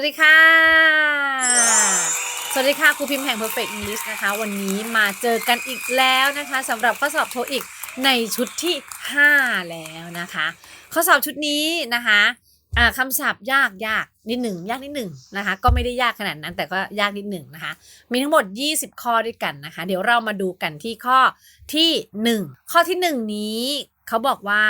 วัสดีค่ะ สวัสดีค่ะครูพิมพ์แห่ง Perfect English นะคะ วันนี้มาเจอกันอีกแล้วนะคะสำหรับข้อสอบโทอีกในชุดที่ 5 แล้วนะคะ ข้อสอบชุดนี้นะคะคำศัพท์ยากยากนิดหนึ่งยากนิดหนึ่งนะคะก็ไม่ได้ยากขนาดนั้นแต่ก็ยากนิดหนึ่งนะคะมีทั้งหมด 20 ข้อด้วยกันนะคะ เดี๋ยวเรามาดูกันที่ข้อที่ 1 ข้อที่ 1 นี้เขาบอกว่า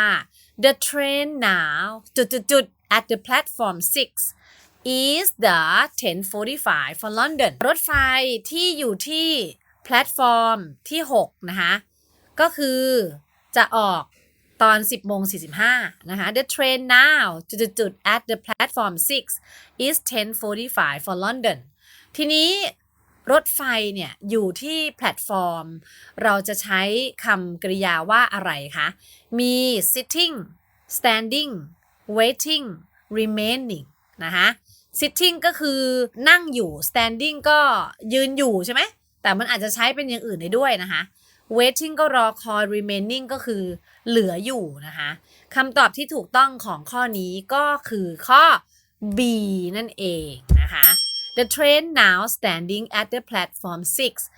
the train now จุดจุดจุด at the platform 6 is the 10:45 for London รถไฟที่อยู่ที่แพลตฟอร์มที่ 6 นะคะ ก็คือจะออกตอน 10โมง45 นะคะ The train now จุดๆ at the platform 6 is 10:45 for London ทีนี้รถไฟเนี่ย อยู่ที่แพลตฟอร์ม เราจะใช้คำกริยาว่าอะไรคะ มี sitting standing waiting remaining นะคะ sitting ก็คือนั่งอยู่ standing ก็ยืนอยู่ใช่ไหม แต่มันอาจจะใช้เป็นอย่างอื่นได้ด้วยนะคะ waiting ก็รอคอย remaining ก็คือเหลืออยู่นะคะคำตอบที่ถูกต้องของข้อนี้ก็คือข้อ B นั่นเองนะคะ The train now standing at the platform 6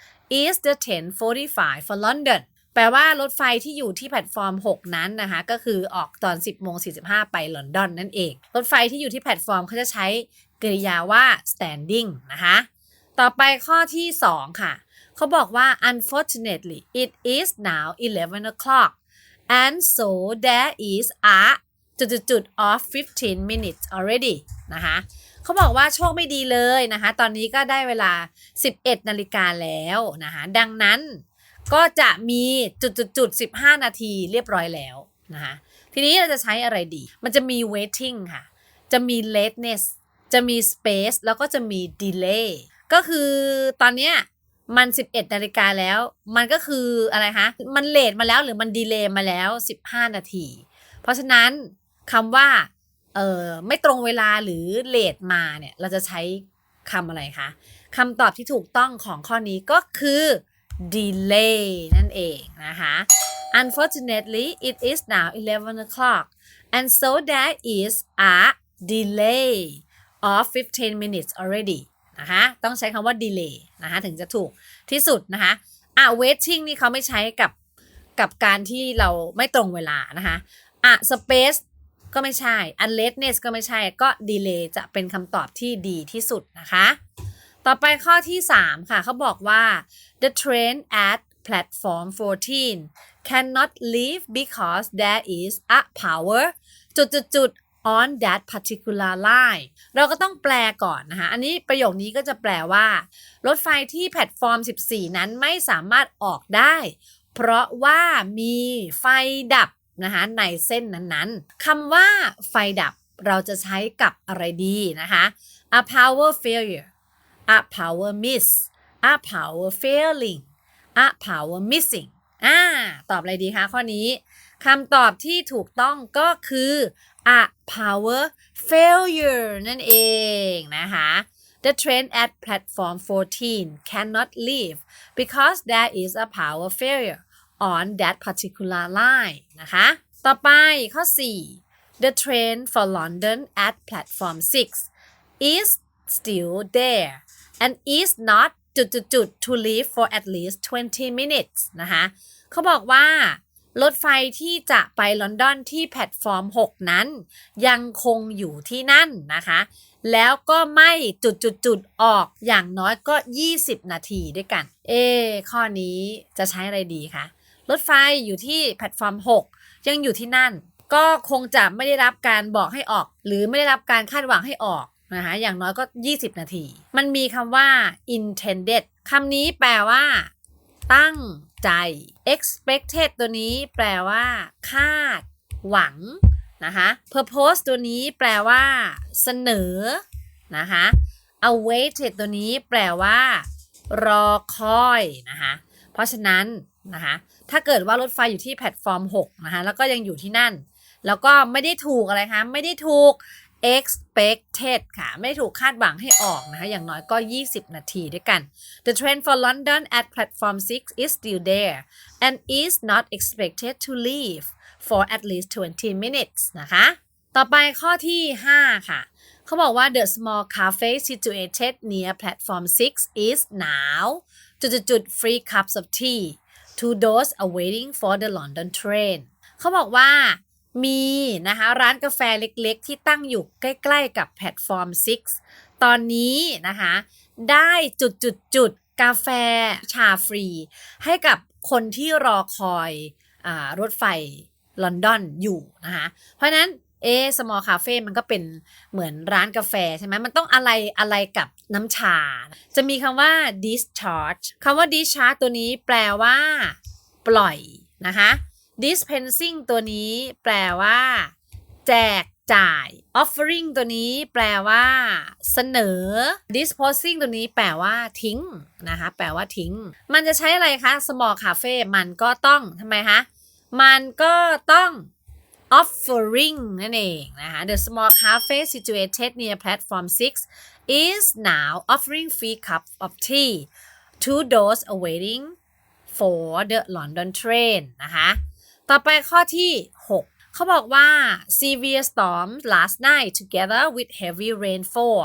is the 10:45 for London แปลว่ารถไฟที่อยู่ที่แพลตฟอร์ม 6 นั้นนะคะ ก็คือออกตอน 10โมง45 ไปลอนดอนนั่นเอง รถไฟที่อยู่ที่แพลตฟอร์มเขาจะใช้กริยาว่า standing นะคะ ต่อไปข้อที่ 2 ค่ะ เขาบอกว่า unfortunately it is now 11 o'clock and so there is a จุดๆ of 15 minutes already นะคะเขาบอกว่าโชคไม่ดีเลยนะคะ ตอนนี้ก็ได้เวลา 11 นาฬิกาแล้วนะคะ ดังนั้น ก็จะมีจุดจุดจุด15นาทีเรียบร้อยแล้วนะคะทีนี้เราจะใช้อะไรดี มันจะมี waiting ค่ะ จะมี lateness จะมี space แล้วก็จะมี delay ก็คือตอนเนี้ยมัน 11นาฬิกาแล้ว มันก็คืออะไรคะ มันเลทมาแล้วหรือมันดีเลย์มาแล้ว 15 นาที เพราะฉะนั้นคำว่าเออไม่ตรงเวลาหรือเลทมาเนี่ย เราจะใช้คำอะไรคะคำตอบที่ถูกต้องของข้อนี้ก็คือ delay นั่นเองนะคะ Unfortunately it is now 11 o'clock and so there is a delay of 15 minutes already นะคะต้องใช้คำว่า delay นะคะถึงจะถูกที่สุดนะคะอะ waiting นี่เขาไม่ใช้กับกับการที่เราไม่ตรงเวลานะคะอะ space ก็ไม่ใช่ unlateness ก็ไม่ใช่ก็ delay จะเป็นคำตอบที่ดีที่สุดนะคะ ต่อไปข้อที่ 3 ค่ะเขาบอกว่า the train at platform 14 cannot leave because there is a power จุดจุดจุด on that particular line เราก็ต้องแปลก่อนนะคะ อันนี้ประโยคนี้ก็จะแปลว่า รถไฟที่แพลตฟอร์ม 14 นั้นไม่สามารถออกได้ เพราะว่ามีไฟดับนะคะในเส้นนั้นๆ คำว่าไฟดับเราจะใช้กับอะไรดีนะคะ a power failure a power miss a power failing a power missing อ่า ตอบอะไรดีคะข้อนี้คำตอบที่ถูกต้องก็คือ a power failure นั่นเองนะคะ The train at platform 14 cannot leave because there is a power failure on that particular line นะคะ ต่อไปข้อ 4 The train for London at platform 6 is still there and is not จุดจุดจุด to leave for at least 20 minutes นะคะเขาบอกว่ารถไฟที่จะไปลอนดอนที่แพลตฟอร์ม 6 นั้น ยังคงอยู่ที่นั่นนะคะ แล้วก็ไม่จุดจุดจุดออกอย่างน้อยก็ 20 นาทีด้วยกัน เอ ข้อนี้จะใช้อะไรดีคะ รถไฟอยู่ที่แพลตฟอร์ม 6 ยังอยู่ที่นั่น ก็คงจะไม่ได้รับการบอกให้ออก หรือไม่ได้รับการคาดหวังให้ออก นะคะอย่างน้อยก็ 20 นาที มันมีคำว่า intended คำนี้แปลว่า ตั้งใจ expected ตัวนี้แปลว่า คาด หวังนะคะ purpose ตัวนี้แปลว่า เสนอนะคะ awaited ตัวนี้แปลว่า รอคอยนะคะ เพราะฉะนั้นนะคะ ถ้าเกิดว่ารถไฟอยู่ที่แพลตฟอร์ม 6 นะคะ แล้วก็ยังอยู่ที่นั่น แล้วก็ไม่ได้ถูกอะไรคะ ไม่ได้ถูก expected ค่ะ ไม่ถูกคาดหวังให้ออกนะคะ อย่างน้อยก็ 20 นาทีด้วยกัน The train for London at platform 6 is still there and is not expected to leave for at least 20 minutes นะคะ ต่อไปข้อที่ 5 ค่ะ เขาบอกว่า the small cafe situated near platform 6 is now จุดๆๆ free cups of tea to those awaiting for the London train เขาบอกว่า มีนะคะร้านกาแฟเล็กๆ ที่ตั้งอยู่ใกล้ๆกับแพลตฟอร์ม 6 ตอนนี้นะคะได้จุดจุดจุดๆๆกาแฟชาฟรี ให้กับคนที่รอคอยอรถไฟลอนดอนอยู่นะคะเพราะฉะนั้นเอสมอลคาเฟ่มันก็เป็นเหมือนร้านกาแฟใช่ไหมมันต้องอะไรอะไรกับน้ำชา จะมีคำว่า discharge คำว่า discharge ตัวนี้แปลว่า ปล่อยนะคะ dispensing ตัวนี้แปลว่า แจกจ่าย offering ตัวนี้แปลว่า เสนอ disposing ตัวนี้แปลว่าทิ้งนะคะแปลว่าทิ้ง มันจะใช้อะไรคะ small cafe มันก็ต้องทำไมคะ มันก็ต้อง offering นั่นเองนะคะ The small cafe situated near platform 6 is now offering free cup of tea to those awaiting for the London train นะคะ ต่อไปข้อที่ 6 เขาบอกว่า severe storms last night together with heavy rainfall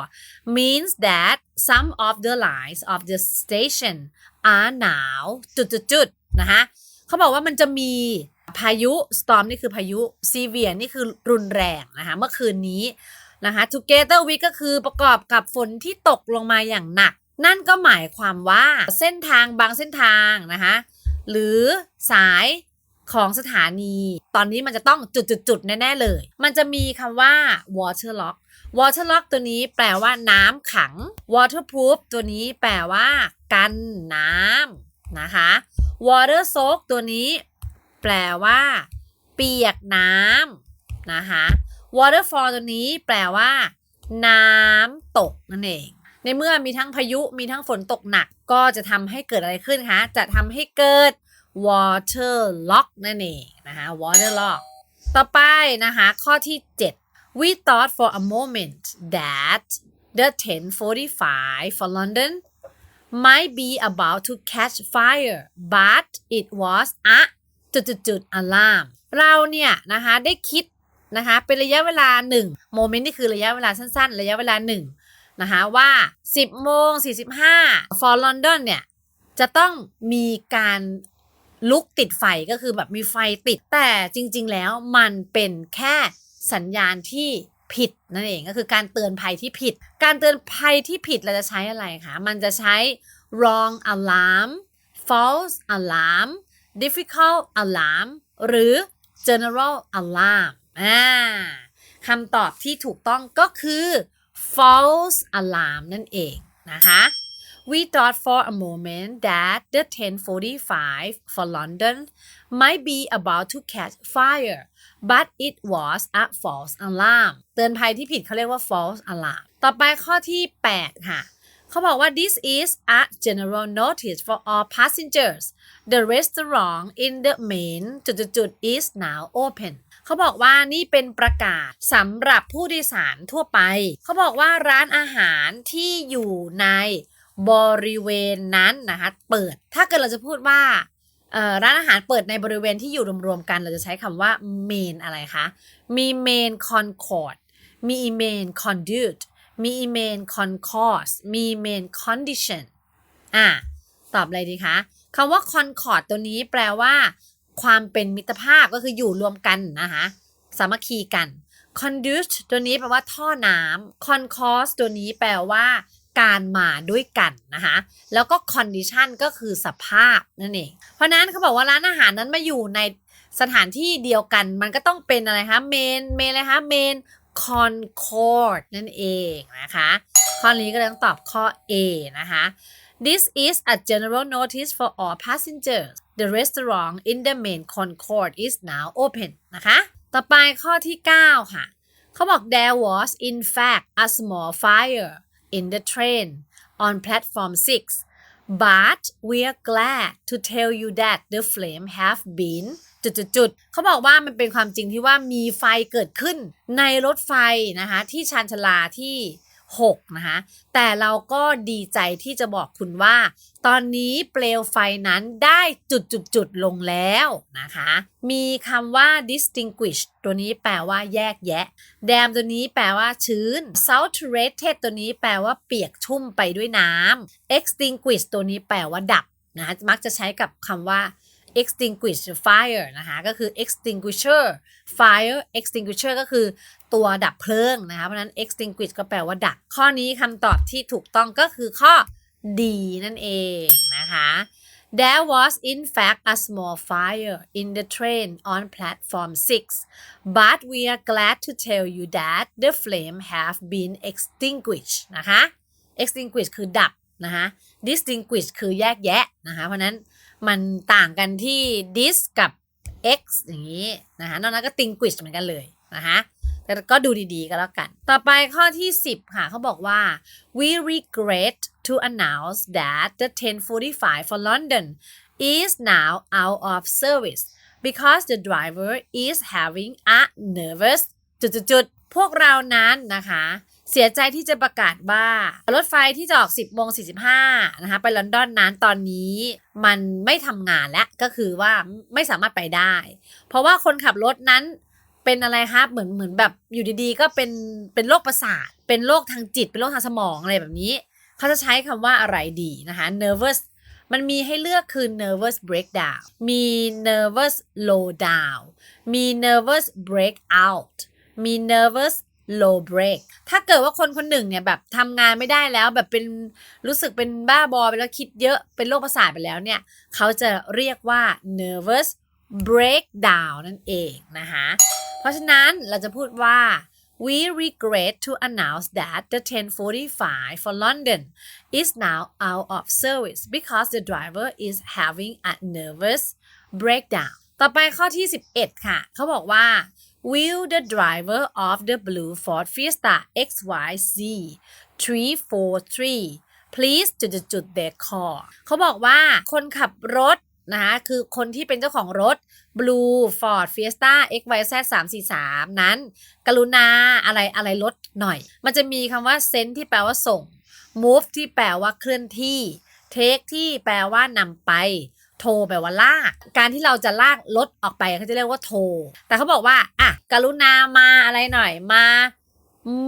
means that some of the lines of the station are now จุดๆนะคะเขาบอกว่ามันจะมีพายุ storm นี่คือพายุ severe นี่คือรุนแรงนะคะเมื่อคืนนี้นะคะ together with ก็คือประกอบกับฝนที่ตกลงมาอย่างหนัก นั่นก็หมายความว่าเส้นทางบางเส้นทางนะคะหรือสาย ของสถานี ตอนนี้มันจะต้องจุดๆๆแน่ ๆ เลย มันจะมีคำว่า waterlock waterlock ตัวนี้แปลว่าน้ำขัง waterproof ตัวนี้แปลว่า กันน้ำนะคะ water soak ตัวนี้แปลว่า เปียกน้ำนะคะ waterfall ตัวนี้แปลว่า น้ำตกนั่นเองในเมื่อมีทั้งพายุมีทั้งฝนตกหนักก็จะทำให้เกิดอะไรขึ้นคะ จะทำให้เกิด water lock นั่นเองนะคะ water lock ต่อไปนะคะ ข้อที่ 7 we thought for a moment that the 1045 for London might be about to catch fire but it was a จุดจุดจุด alarm เราเนี่ยนะคะได้คิดนะคะเป็นระยะเวลา1โมเมนต์นี่คือระยะเวลาสั้นๆ ระยะเวลา1นะคะว่า 10โมง45 for London เนี่ยจะต้องมีการ ลุกติดไฟก็คือแบบมีไฟติดแต่จริง ๆ แล้วมันเป็นแค่สัญญาณที่ผิดนั่นเองก็คือการเตือนภัยที่ผิด การเตือนภัยที่ผิดเราจะใช้อะไรคะ มันจะใช้ wrong alarm false alarm difficult alarm หรือ general alarm อ่าคำตอบที่ถูกต้องก็คือ false alarm นั่นเองนะคะ We thought for a moment that the 1045 for London might be about to catch fire, but it was a false alarm. เตือนภัยที่ผิดเขาเรียกว่า false alarm. ต่อไปข้อที่ 8 ค่ะ เขาบอกว่า this is a general notice for all passengers. The restaurant in the main จุดๆๆ is now open. เขาบอกว่านี่เป็นประกาศสำหรับผู้โดยสารทั่วไป เขาบอกว่าร้านอาหารที่อยู่ใน บริเวณนั้นนะคะเปิดถ้าเกิดเราจะพูดว่าร้านอาหารเปิดในบริเวณที่อยู่รวมๆกันเราจะใช้คำว่า main อะไรคะ มี main concord มี main conduit มี main concourse มี main condition อะตอบอะไรดีคะคำว่า concord ตัวนี้แปลว่า ความเป็นมิตรภาพก็คืออยู่รวมกันนะคะสามัคคีกัน conduit ตัวนี้แปลว่าท่อน้ำ concourse ตัวนี้แปลว่า การมาด้วยกันนะคะแล้วก็ condition ก็คือสภาพนั่นเองเพราะนั้นเขาบอกว่าร้านอาหารนั้นมาอยู่ในสถานที่เดียวกันมันก็ต้องเป็นอะไรคะ main main อะไรคะ main concord นั่นเองนะคะข้อนี้ก็เลยต้องตอบข้อ A นะคะ This is a general notice for all passengers. The restaurant in the main concord is now open นะคะ ต่อไปข้อที่ 9 ค่ะ เขาบอก there was in fact a small fire in the train on platform 6 but we are glad to tell you that the flame have been จุดๆเขาบอกว่ามันเป็นความจริงที่ว่ามีไฟเกิดขึ้นในรถไฟนะคะที่ชานชลาที่ 6 นะคะ แต่เราก็ดีใจที่จะบอกคุณว่า ตอนนี้เปลวไฟนั้นได้จุดจุดจุดลงแล้วนะคะ มีคำว่า distinguish ตัวนี้แปลว่าแยกแยะ dam ตัวนี้แปลว่าชื้น saturated ตัวนี้แปลว่าเปียกชุ่มไปด้วยน้ำ extinguish ตัวนี้แปลว่าดับนะคะมักจะใช้กับคำว่า extinguish fire นะคะก็คือ extinguisher fire extinguisher ก็คือตัวดับเพลิงนะคะเพราะนั้น extinguish ก็แปลว่าดับ ข้อนี้คำตอบที่ถูกต้องก็คือข้อ D นั่นเองนะคะ There was in fact a small fire in the train on platform 6 but we are glad to tell you that the flame have been extinguished นะคะ extinguish คือดับนะคะ distinguish คือแยกแยะนะคะ เพราะนั้น มันต่างกันที่ dis กับ x อย่างนี้นะคะนอกนั้นก็ tinguish เหมือนกันเลยนะคะแต่ก็ดูดีๆก็แล้วกัน ต่อไปข้อที่ 10 ค่ะเขาบอกว่า we regret to announce that the 1045 for London is now out of service because the driver is having a nervous จุดๆๆพวกเรานั้นนะคะ เสียใจที่จะประกาศว่า รถไฟที่จะออก 10โมง45 นะคะ ไปลอนดอนนั้นตอนนี้มันไม่ทำงานแล้ว ก็คือว่าไม่สามารถไปได้ เพราะว่าคนขับรถนั้นเป็นอะไรครับเหมือนเหมือนแบบอยู่ดีๆ ก็เป็นเป็นโรคประสาท เป็นโรคทางจิต เป็นโรคทางสมองอะไรแบบนี้ เขาจะใช้คำว่าอะไรดีนะคะ nervous มันมีให้เลือกคือ nervous breakdown มี nervous low down มี nervous breakout มี nervous low break ถ้าเกิดว่าคนคนหนึ่งเนี่ยแบบทำงานไม่ได้แล้วแบบเป็นรู้สึกเป็นบ้าบอไปแล้วคิดเยอะเป็นโรคประสาทไปแล้วเนี่ย เขาจะเรียกว่า nervous breakdown นั่นเองนะคะเพราะฉะนั้นเราจะพูดว่า we regret to announce that the 1045 for London is now out of service because the driver is having a nervous breakdown ต่อไปข้อที่ 11 ค่ะ เขาบอกว่า will the driver of the blue Ford Fiesta XYZ 343 please จุดจุดจุด their car เขาบอกว่าคนขับรถนะคะคือคนที่เป็นเจ้าของรถ Blue Ford Fiesta XYZ 343 นั้น กรุณาอะไรอะไรลดหน่อย มันจะมีคำว่า send ที่แปลว่าส่ง move ที่แปลว่าเคลื่อนที่ take ที่แปลว่านำไป โทรแปลว่าลาก การที่เราจะลากรถออกไปเขาจะเรียกว่าโทรแต่เขาบอกว่าอะกรุณามาอะไรหน่อยมา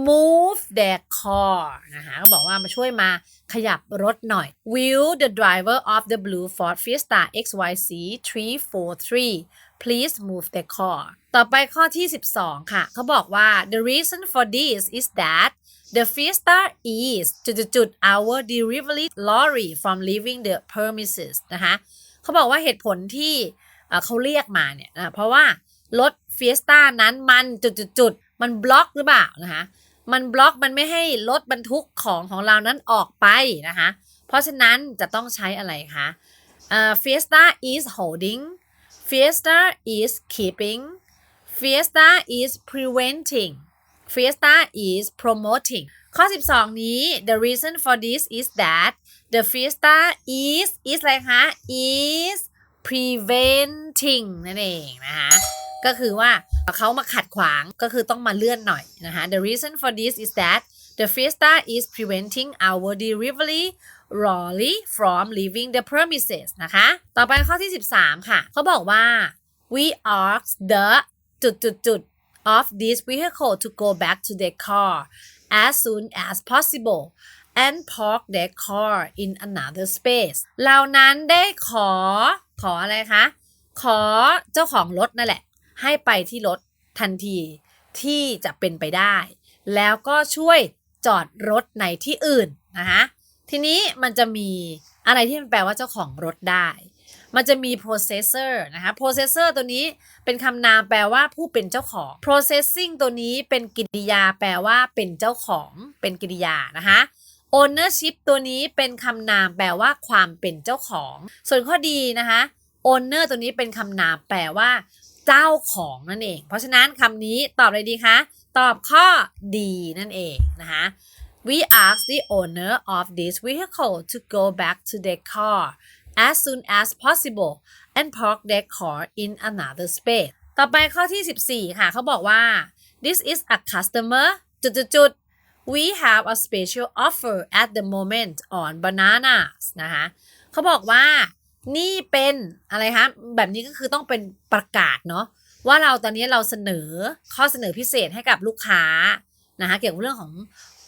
move the car นะคะเขาบอกว่ามาช่วยมาขยับรถหน่อย Will the driver of the blue Ford Fiesta XYZ 343 please move the car ต่อไปข้อที่ 12 ค่ะ เขาบอกว่า the reason for this is that the Fiesta is จุดๆๆ our delivery lorry from leaving the premises นะคะ เขาบอกว่าเหตุผลที่เขาเรียกมาเนี่ยนะเพราะว่ารถ Fiesta นั้นมันจุดๆมันบล็อกหรือเปล่านะคะมันบล็อกมันไม่ให้รถบรรทุกของของเรานั้นออกไปนะคะเพราะฉะนั้นจะต้องใช้อะไรคะเอ่อ Fiesta is holding Fiesta is keeping Fiesta is preventing Fiesta is promoting ข้อ 12 นี้ the reason for this is that the Fiesta is is อะไรคะ is preventing นั่นเองนะคะก็คือว่าเขามาขัดขวางก็คือต้องมาเลื่อนหน่อยนะคะ the reason for this is that the Fiesta is preventing our delivery lorry from leaving the premises นะคะ ต่อไปข้อที่ 13 ค่ะ เขาบอกว่า we ask the จุดจุดจุด of this vehicle to go back to their car as soon as possible and park their car in another space เรานั้นได้ขอ ขออะไรคะ ขอเจ้าของรถนั่นแหละ ให้ไปที่รถทันทีที่จะเป็นไปได้ แล้วก็ช่วยจอดรถในที่อื่นนะคะทีนี้มันจะมีอะไรที่มันแปลว่าเจ้าของรถได้ มันจะมี processor นะคะ processor ตัวนี้เป็นคำนามแปลว่าผู้เป็นเจ้าของ processing ตัวนี้เป็นกริยาแปลว่าเป็นเจ้าของเป็นกริยานะคะ ownership ตัวนี้เป็นคำนามแปลว่าความเป็นเจ้าของ ส่วนข้อดีนะคะ owner ตัวนี้เป็นคำนามแปลว่าเจ้าของนั่นเอง เพราะฉะนั้นคำนี้ตอบอะไรดีคะ ตอบข้อดีนั่นเองนะคะ We ask the owner of this vehicle to go back to their car as soon as possible and park their car in another space ต่อไปข้อที่ 14 ค่ะ เขาบอกว่า this is a customer จุดจุดจุด we have a special offer at the moment on bananas นะคะเขาบอกว่านี่เป็นอะไรคะแบบนี้ก็คือต้องเป็นประกาศเนาะว่าเราตอนนี้เราเสนอข้อเสนอพิเศษให้กับลูกค้านะคะเกี่ยวกับเรื่องของ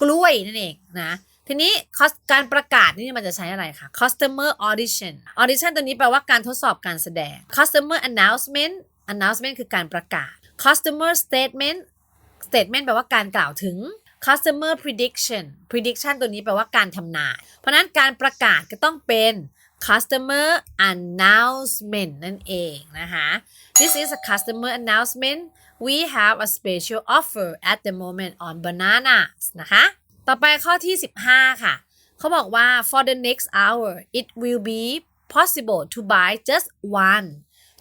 กล้วยนั่นเองนะ ทีนี้การประกาศนี่มันจะใช้อะไรคะ customer audition audition ตัวนี้แปลว่าการทดสอบการแสดง customer announcement announcement คือการประกาศ customer statement statement แปลว่าการกล่าวถึง customer prediction prediction ตัวนี้แปลว่าการทำนาย เพราะนั้นการประกาศก็ต้องเป็น customer announcement นั่นเองนะคะ this is a customer announcement we have a special offer at the moment on bananas นะคะ ต่อไปข้อที่ 15 ค่ะ เขาบอกว่า for the next hour it will be possible to buy just one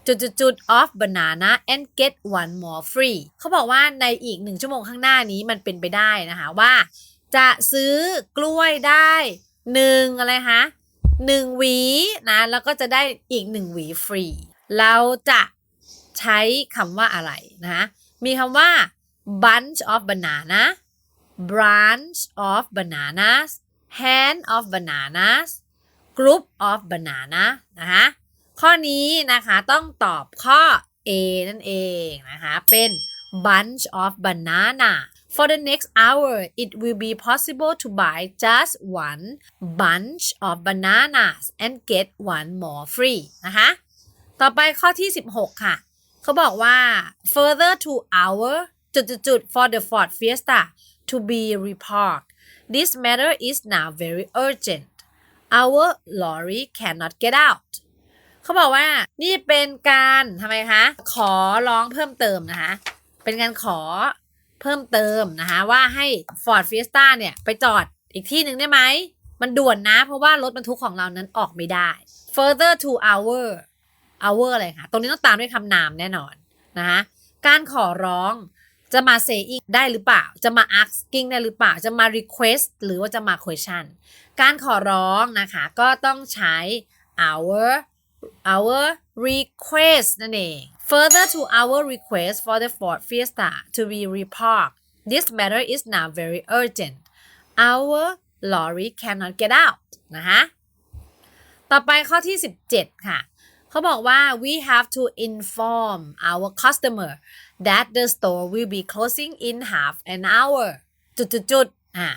จุดจุดจุด of banana and get one more free เขาบอกว่าในอีกหนึ่งชั่วโมงข้างหน้านี้มันเป็นไปได้นะคะว่า จะซื้อกล้วยได้หนึ่งอะไรคะหนึ่งหวีนะ แล้วก็จะได้อีกหนึ่งหวีฟรี เราจะใช้คำว่าอะไรนะคะมีคำว่า bunch of banana branch of bananas hand of bananas group of banana นะคะข้อนี้นะคะต้องตอบข้อ A นั่นเองนะคะเป็น bunch of banana for the next hour it will be possible to buy just one bunch of bananas and get one more free นะคะต่อไปข้อที่ 16 ค่ะ เขาบอกว่า further to our จุดๆ for the Ford Fiesta to be reparked this matter is now very urgent our lorry cannot get out เขาบอกว่านี่เป็นการทำไมคะ ขอร้องเพิ่มเติมนะคะ เป็นการขอเพิ่มเติมนะคะ ว่าให้ Ford Fiesta เนี่ยไปจอดอีกที่หนึ่งได้ไหม มันด่วนนะ เพราะว่ารถบรรทุกของเรานั้นออกไม่ได้ further to our our อะไรคะตรงนี้ต้องตามด้วยคำนามแน่นอนนะคะ การขอร้อง จะมา saying ได้หรือเปล่า จะมา asking ได้หรือเปล่า จะมา request หรือว่าจะมา question การขอร้องนะคะ ก็ต้องใช้ our our request นั่นเอง further to our request for the Ford Fiesta to be reparked this matter is now very urgent our lorry cannot get out นะคะต่อไปข้อที่ 17 ค่ะ เขาบอกว่า we have to inform our customer that the store will be closing in half an hour จุดๆๆอะ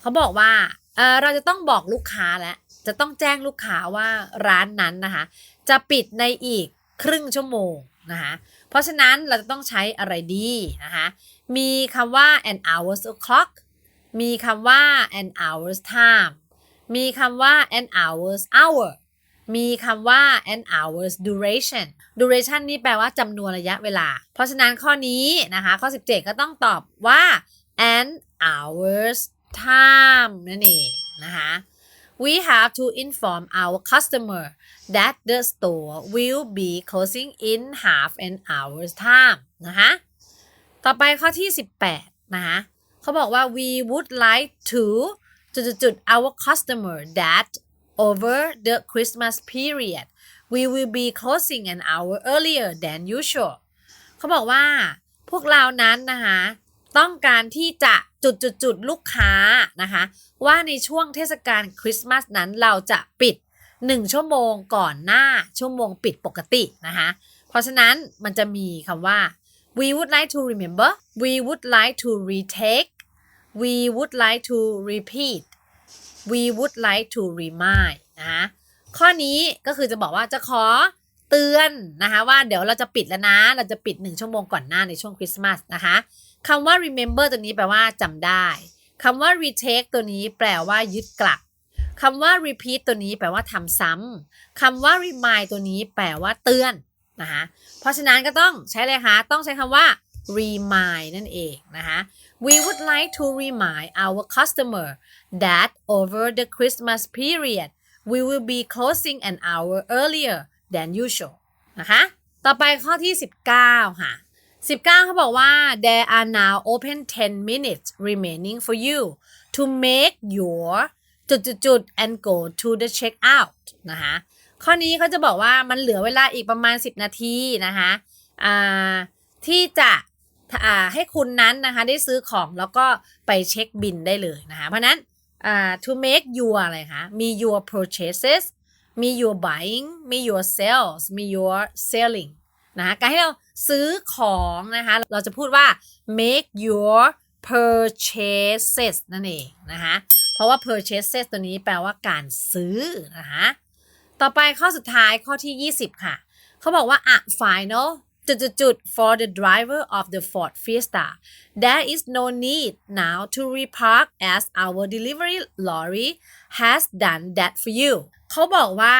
เขาบอกว่าเอ่อเราจะต้องบอกลูกค้าแล้วจะต้องแจ้งลูกค้าว่าร้านนั้นนะคะจะปิดในอีกครึ่งชั่วโมงนะคะเพราะฉะนั้นเราจะต้องใช้อะไรดีนะคะมีคำว่า an hour's o'clock มีคำว่า an hour's time มีคำว่า an hour's hour มีคำว่า an hour's duration duration นี่แปลว่าจำนวนระยะเวลา เพราะฉะนั้นข้อนี้นะคะ ข้อ 17 ก็ต้องตอบว่า an hour's time นั่นเองนะคะ we have to inform our customer that the store will be closing in half an hour's time นะคะต่อไปข้อที่ 18 นะคะเขาบอกว่า we would like to จุดๆ our customer that over the Christmas period we will be closing an hour earlier than usual เขาบอกว่าพวกเรานั้นนะคะต้องการที่จะจุดๆๆลูกค้านะคะว่าในช่วงเทศกาลคริสต์มาสนั้นเราจะปิด 1 ชั่วโมงก่อนหน้าชั่วโมงปิดปกตินะคะเพราะฉะนั้นมันจะมีคำว่า we would like to remember we would like to retake we would like to repeat we would like to remind นะข้อนี้ก็คือจะบอกว่าจะขอเตือนนะคะว่าเดี๋ยวเราจะปิดแล้วนะ เราจะปิด 1 ชั่วโมงก่อนหน้าในช่วงคริสต์มาสนะคะคำว่า remember ตัวนี้แปลว่าจำได้คำว่า retake ตัวนี้แปลว่ายึดกลับคำว่า repeat ตัวนี้แปลว่าทำซ้ำคำว่า remind ตัวนี้แปลว่าเตือนนะคะเพราะฉะนั้นก็ต้องใช้เลยคะต้องใช้คำว่า remind นั่นเองนะคะ we would like to remind our customer that over the Christmas period we will be closing an hour earlier than usual นะคะ ต่อไปข้อที่ 19 ค่ะ 19 เขาบอกว่า there are now open 10 minutes remaining for you to make your จุดๆ and go to the checkout นะคะข้อนี้เขาจะบอกว่ามันเหลือเวลาอีกประมาณ 10 นาทีนะคะอ่าที่จะ ให้คุณนั้นนะคะได้ซื้อของแล้วก็ไปเช็คบินได้เลยนะคะเพราะนั้นอ่า to make your อะไรคะมี your purchases มี your buying มี your sales มี your selling นะคะการให้เราซื้อของนะคะเราจะพูดว่า make your purchases นั่นเองนะคะเพราะว่า purchases ตัวนี้แปลว่าการซื้อนะคะต่อไปข้อสุดท้ายข้อที่ 20 ค่ะ เขาบอกว่า a final for the driver of the Ford Fiesta there is no need now to repark as our delivery lorry has done that for you เขาบอกว่า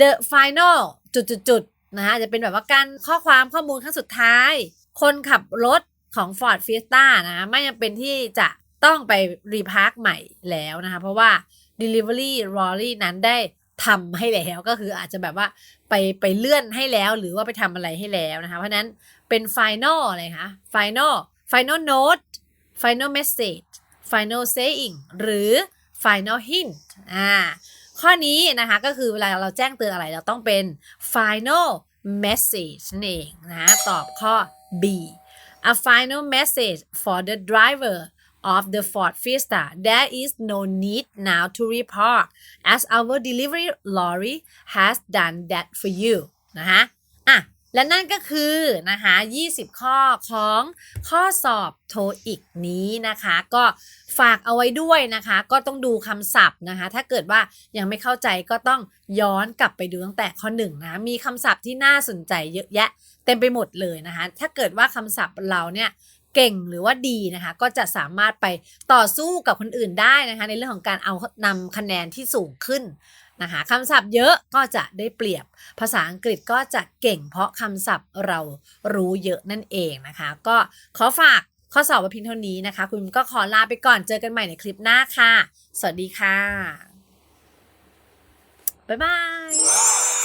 the final จุดจุดจุดนะคะจะเป็นแบบว่าการข้อความข้อมูลครั้งสุดท้าย คนขับรถของ Ford Fiesta นะไม่จำเป็นที่จะต้องไปรีพาร์คใหม่แล้วนะคะ เพราะว่า Delivery Lorry นั้นได้ ทำให้แล้วก็คืออาจจะแบบว่าไปไปเลื่อนให้แล้วหรือว่าไปทำอะไรให้แล้วนะคะ เพราะนั้นเป็น final อะไรคะ final final note final message final saying หรือ final hint อ่าข้อนี้นะคะก็คือเวลาเราแจ้งเตือนอะไรเราต้องเป็น final message นั่นเองนะตอบข้อ B a final message for the driver of the Ford Fiesta there is no need now to repark as our delivery lorry has done that for you นะคะอะและนั่นก็คือนะคะ20 ข้อของข้อสอบโทอีกนี้นะคะ ก็ฝากเอาไว้ด้วยนะคะ ก็ต้องดูคำศัพท์นะคะ ถ้าเกิดว่ายังไม่เข้าใจก็ต้องย้อนกลับไปดูตั้งแต่ข้อหนึ่งนะมีคำศัพท์ที่น่าสนใจเยอะแยะเต็มไปหมดเลยนะคะ ถ้าเกิดว่าคำศัพท์เราเนี่ย เก่งหรือว่าดีนะคะ ก็จะสามารถไปต่อสู้กับคนอื่นได้นะคะ ในเรื่องของการเอานำคะแนนที่สูงขึ้นนะคะคำศัพท์เยอะก็จะได้เปรียบ ภาษาอังกฤษก็จะเก่ง เพราะคำศัพท์เรารู้เยอะนั่นเองนะคะ ก็ขอฝากข้อสอบไว้เพียงเท่านี้นะคะ คุณก็ขอลาไปก่อนเจอกันใหม่ในคลิปหน้าค่ะ สวัสดีค่ะ บ๊ายบาย